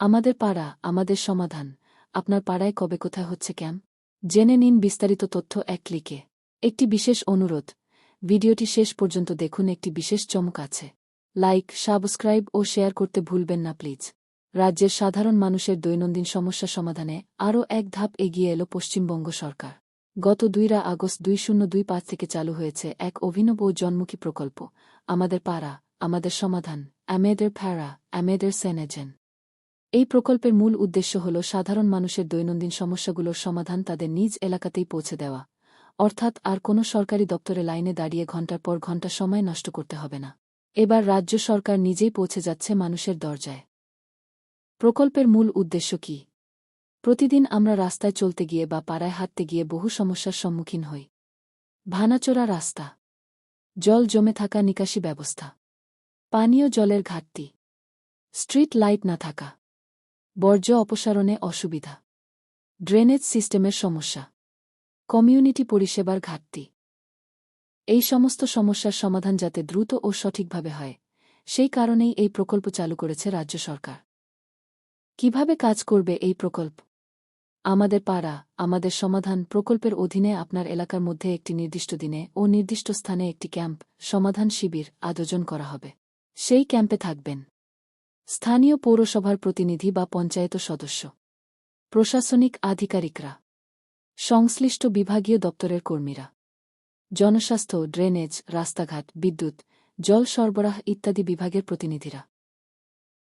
আমাদের পাড়া, আমাদের সমাধান। আপনার পাড়ায় কবে কোথায় হচ্ছে ক্যাম্প জেনে নিন বিস্তারিত তথ্য এক ক্লিকে। একটি বিশেষ অনুরোধ, ভিডিওটি শেষ পর্যন্ত দেখুন, একটি বিশেষ চমক আছে। লাইক, সাবস্ক্রাইব ও শেয়ার করতে ভুলবেন না, প্লিজ। রাজ্যের সাধারণ মানুষের দৈনন্দিন সমস্যা সমাধানে আরও এক ধাপ এগিয়ে এল পশ্চিমবঙ্গ সরকার। গত দুইরা আগস্ট দুই শূন্য দুই পাঁচ থেকে চালু হয়েছে এক অভিনব ও জন্মুখী প্রকল্প। আমাদের পাড়া, আমাদের সমাধান অ্যামেদের ফ্যারা অ্যামেদের সেনেজেন। এই প্রকল্পের মূল উদ্দেশ্য হল সাধারণ মানুষের দৈনন্দিন সমস্যাগুলোর সমাধান তাদের নিজ এলাকাতেই পৌঁছে দেওয়া। অর্থাৎ আর কোনো সরকারি দপ্তরে লাইনে দাঁড়িয়ে ঘণ্টার পর ঘণ্টা সময় নষ্ট করতে হবে না। এবার রাজ্য সরকার নিজেই পৌঁছে যাচ্ছে মানুষের দরজায়। প্রকল্পের মূল উদ্দেশ্য কি? প্রতিদিন আমরা রাস্তায় চলতে গিয়ে বা পাড়ায় হাঁটতে গিয়ে বহু সমস্যার সম্মুখীন হই। ভানাচোরা রাস্তা। জল জমে থাকা নিকাশি ব্যবস্থা। পানীয় জলের ঘাটতি। স্ট্রিট লাইট না থাকা। বর্জ্য অপসারণে অসুবিধা। ড্রেনেজ সিস্টেমের সমস্যা। কমিউনিটি পরিষেবার ঘাটতি। এই সমস্ত সমস্যার সমাধান যাতে দ্রুত ও সঠিকভাবে হয়, সেই কারণেই এই প্রকল্প চালু করেছে রাজ্য সরকার। কীভাবে কাজ করবে এই প্রকল্প? আমাদের পাড়া, আমাদের সমাধান প্রকল্পের অধীনে আপনার এলাকার মধ্যে একটি নির্দিষ্ট দিনে ও নির্দিষ্ট স্থানে একটি ক্যাম্প, সমাধান শিবির আয়োজন করা হবে। সেই ক্যাম্পে থাকবেন। স্থানীয় পৌরসভার প্রতিনিধি বা পঞ্চায়েত সদস্য, প্রশাসনিক আধিকারিকরা, সংশ্লিষ্ট বিভাগীয় দপ্তরের কর্মীরা, জনস্বাস্থ্য, ড্রেনেজ, রাস্তাঘাট, বিদ্যুৎ, জল সরবরাহ ইত্যাদি বিভাগের প্রতিনিধিরা।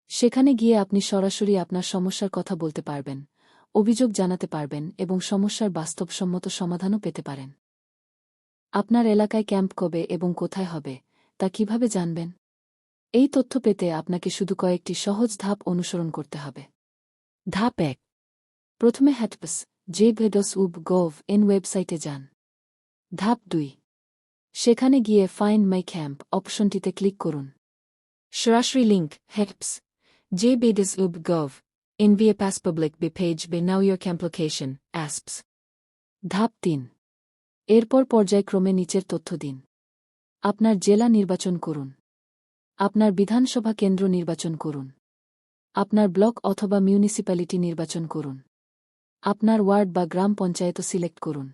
সেখানে গিয়ে আপনি সরাসরি আপনার সমস্যার কথা বলতে পারবেন, অভিযোগ জানাতে পারবেন এবং সমস্যার বাস্তবসম্মত সমাধানও পেতে পারেন। আপনার এলাকায় ক্যাম্প কবে এবং কোথায় হবে, তা কীভাবে জানবেন? এই তথ্য পেতে আপনাকে শুধু কয়েকটি সহজ ধাপ অনুসরণ করতে হবে। ধাপ এক। প্রথমে হ্যাটপস জে ভেডস উব গভ এন ওয়েবসাইটে যান। ধাপ দুই। সেখানে গিয়ে ফাইন্ড মাই ক্যাম্প অপশনটিতে ক্লিক করুন। সরাসরি লিঙ্ক হেল্পস জে বেডিস উব গভ এনভিএ পাস পাবলিক বে পেজ বে নাও ইয়োর ক্যাম্প লোকেশন, অ্যাসপস। ধাপ তিন। এরপর পর্যায়ক্রমে নিচের তথ্য দিন। আপনার জেলা নির্বাচন করুন। আপনার বিধানসভা কেন্দ্র নির্বাচন করুন। আপনার ব্লক অথবা মিউনিসিপ্যালিটি নির্বাচন করুন। আপনার ওয়ার্ড বা গ্রাম পঞ্চায়েত সিলেক্ট করুন।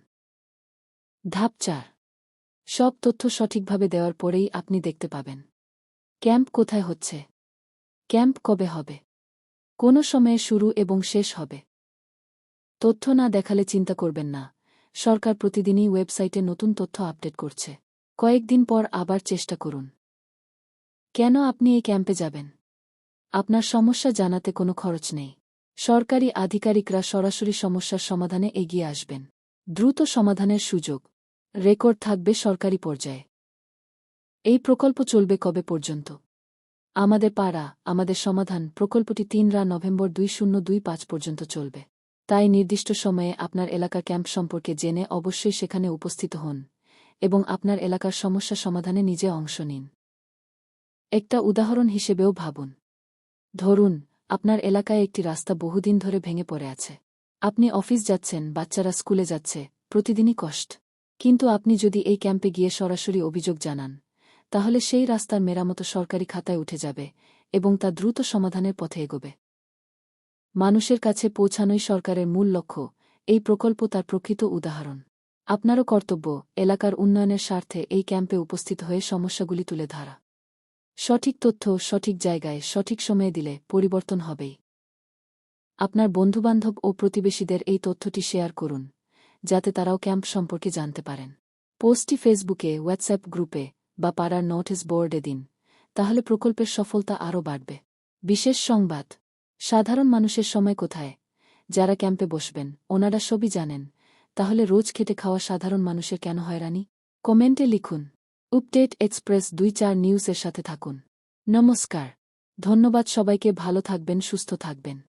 ধাপ চার। সব তথ্য সঠিকভাবে দেওয়ার পরেই আপনি দেখতে পাবেন। ক্যাম্প কোথায় হচ্ছে? ক্যাম্প কবে হবে? কোন সময়ে শুরু এবং শেষ হবে? তথ্য না দেখালে চিন্তা করবেন না। সরকার প্রতিদিনই ওয়েবসাইটে নতুন তথ্য আপডেট করছে। কয়েকদিন পর আবার চেষ্টা করুন। কেন আপনি এই ক্যাম্পে যাবেন? আপনার সমস্যা জানাতে কোনো খরচ নেই। সরকারি আধিকারিকরা সরাসরি সমস্যার সমাধানে এগিয়ে আসবেন। দ্রুত সমাধানের সুযোগ। রেকর্ড থাকবে সরকারি পর্যায়ে। এই প্রকল্প চলবে কবে পর্যন্ত? আমাদের পাড়া, আমাদের সমাধান প্রকল্পটি তিন রা নভেম্বর দুই শূন্য দুই পাঁচ পর্যন্ত চলবে। তাই নির্দিষ্ট সময়ে আপনার এলাকা ক্যাম্প সম্পর্কে জেনে অবশ্যই সেখানে উপস্থিত হন এবং আপনার এলাকার সমস্যা সমাধানে নিজে অংশ নিন। একটা উদাহরণ হিসেবেও ভাবুন। ধরুন, আপনার এলাকায় একটি রাস্তা বহুদিন ধরে ভেঙে পড়ে আছে। আপনি অফিস যাচ্ছেন, বাচ্চারা স্কুলে যাচ্ছে, প্রতিদিনই কষ্ট। কিন্তু আপনি যদি এই ক্যাম্পে গিয়ে সরাসরি অভিযোগ জানান, তাহলে সেই রাস্তার মেরামতো সরকারি খাতায় উঠে যাবে এবং তা দ্রুত সমাধানের পথে এগোবে। মানুষের কাছে পৌঁছানোই সরকারের মূল লক্ষ্য, এই প্রকল্প তার প্রকৃত উদাহরণ। আপনারও কর্তব্য, এলাকার উন্নয়নের স্বার্থে এই ক্যাম্পে উপস্থিত হয়ে সমস্যাগুলি তুলে ধরা। সঠিক তথ্য সঠিক জায়গায় সঠিক সময়ে দিলে পরিবর্তন হবেই। আপনার বন্ধুবান্ধব ও প্রতিবেশীদের এই তথ্যটি শেয়ার করুন, যাতে তারাও ক্যাম্প সম্পর্কে জানতে পারেন। পোস্টটি ফেসবুকে, হোয়াটসঅ্যাপ গ্রুপে বা পাড়ার নোটিস বোর্ডে দিন, তাহলে প্রকল্পের সফলতা আরও বাড়বে। বিশেষ সংবাদ, সাধারণ মানুষের সময় কোথায়? যারা ক্যাম্পে বসবেন, ওনারা সবই জানেন, তাহলে রোজ খেটে খাওয়া সাধারণ মানুষের কেন হয়রানি? কমেন্টে লিখুন। উপডেট এক্সপ্রেস দুই চার নিউজের সাথে থাকুন। নমস্কার। ধন্যবাদ সবাইকে ভালো থাকবেন সুস্থ থাকবেন।